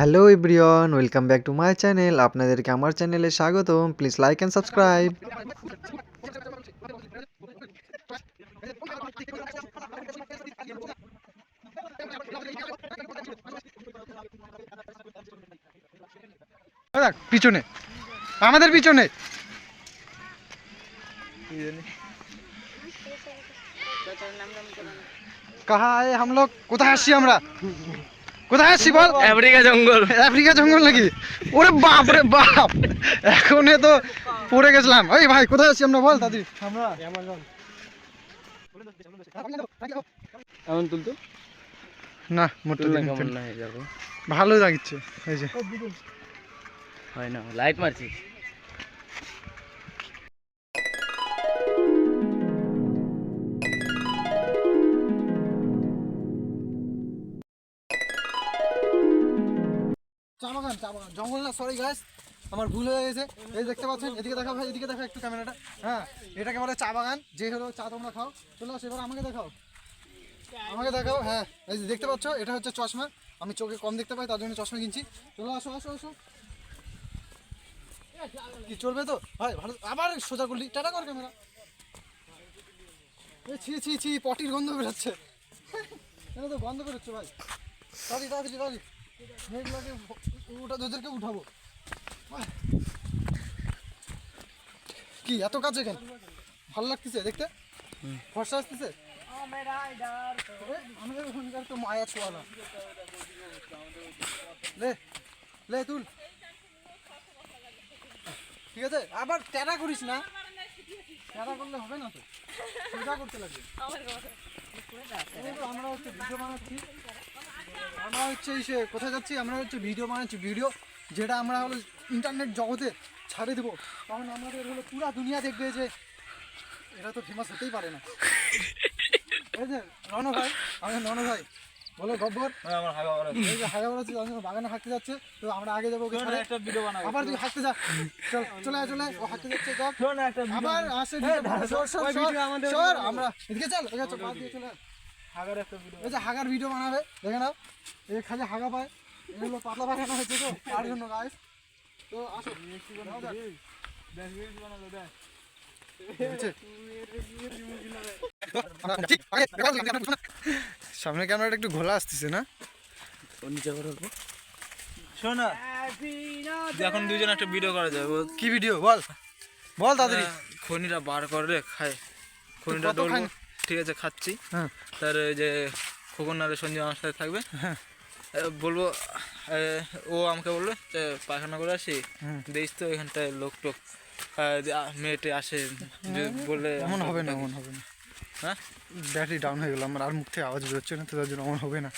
Hello everyone welcome back to my channel. আপনাদেরকে আমার চ্যানেলে স্বাগতম। Please like and subscribe. পিছনে। আমাদের পিছনে। কাহা হাম লোগ কোথায় আসছি আমরা? কোথায় আসছি বল? আফ্রিকা জঙ্গল। আফ্রিকা জঙ্গল নাকি? ওরে বাপ রে বাপ। এখন তো পড়ে গেছিলাম। এই ভাই কোথায় আছি আমরা বল দাদি? আমরা। এমন তুলতো না মোটর কেমন না ভালো লাগছে এই যে। হয় না লাইট মারছিস? চা বাগান চা বাগান। জঙ্গল না সরি গাছ আমার ভুল হয়ে গেছে। এই দেখতে পাচ্ছেন, এদিকে দেখা, ভাই, এদিকে দেখা একটু ক্যামেরাটা হ্যাঁ এটাকে বলে চা বাগান, যে হলো চা তোমরা খাও। চলে, এবার আমাকে দেখাও। আমাকে দেখাও হ্যাঁ এই যে দেখতে পাচ্ছ, এটা হচ্ছে চশমা। আমি চোখে কম দেখতে পাই, তার জন্য চশমা কিনছি। চলো, আসো আসো আসো। কি চলবে তো? ভাই, ভালো, আবার সোজা করলি। টাটা কর ক্যামেরা ছি ছি ছি, পটির গন্ধ বেরোচ্ছে। এটা তো গন্ধ বেরোচ্ছে, ভাই? তাড়াতাড়ি তাড়াতাড়ি তাড়াতাড়ি। ওটা উঠাবো। কি এত কাছে কেন ভালো লাগতেছে দেখতে? ফর্সা আসতেছে? আমাদের ওখানকার তো মায়া ছোঁয়া না লে লে তুল। ঠিক আছে আবার ট্যারা করিস না। ট্যারা করলে হবে না তো। সোজা করতে লাগবে। আমরা হচ্ছে ভিডিও বানাচ্ছি। আমরা হচ্ছে এই সে কোথায় যাচ্ছি? আমরা হচ্ছে ভিডিও বানাচ্ছি ভিডিও যেটা আমরা হলো ইন্টারনেট জগতে ছাড়ে দেবো। তখন আমাদের হলো পুরা দুনিয়া দেখবে যে এটা তো ফেমাস হতেই পারে না। এই যে রণ ভাই আমাদের রণ ভাই। বলো গব্বর এই যে হাগা বলেছে বাগানে হাঁটতে যাচ্ছে তো আমরা আগে যাব ওকে ছাড়ে। আবার তুই হাঁটতে যা। চল চলে আয় চলে ও হাঁটতে যাচ্ছে আবার আসে সর, আমরা এদিকে চল এদিকে চল বাদ দিয়ে চলে আয়। এই যে হাগার ভিডিও বানাবে দেখে নাও। এই খালি হাগা পায় এগুলো পাতলা পায়খানা হয়েছে তো তার জন্য গাইস তো আসো? সামনে ক্যামেরাটা একটু ঘোলা আসতেছে না? নিচে করে রাখব শোন না এখন দুজন একটা ভিডিও করা যাবে কি ভিডিও বল। বল তাড়াতাড়ি। খনিটা বার করে খায়। খনিটা খাই? ঠিক আছে খাচ্ছি। হ্যাঁ। তার ওই যে খোকন নারে সঞ্জয় আমার সাথে থাকবে। হ্যাঁ। বলব ও আমাকে বলল যে পায়খানা করে আসি হুম। দেখিস তো এখানটায় লোক টোক মেয়েটে আসে যে বললে এমন হবে না এমন হবে না। হ্যাঁ? ব্যাটারি ডাউন হয়ে গেল আমার আর মুখ থেকে আওয়াজ বেরোচ্ছে না তো তার জন্য এমন হবে না।